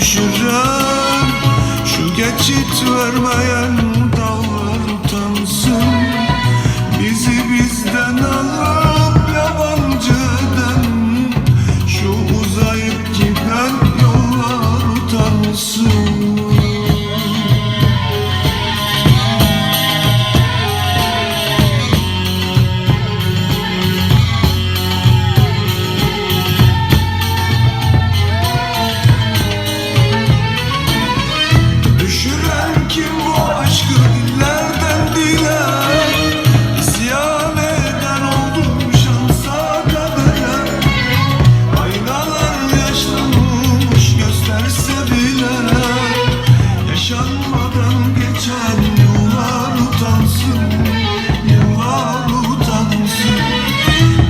düşürem Şu geçit vermeyen dağlar utansın. Bizi bizden tried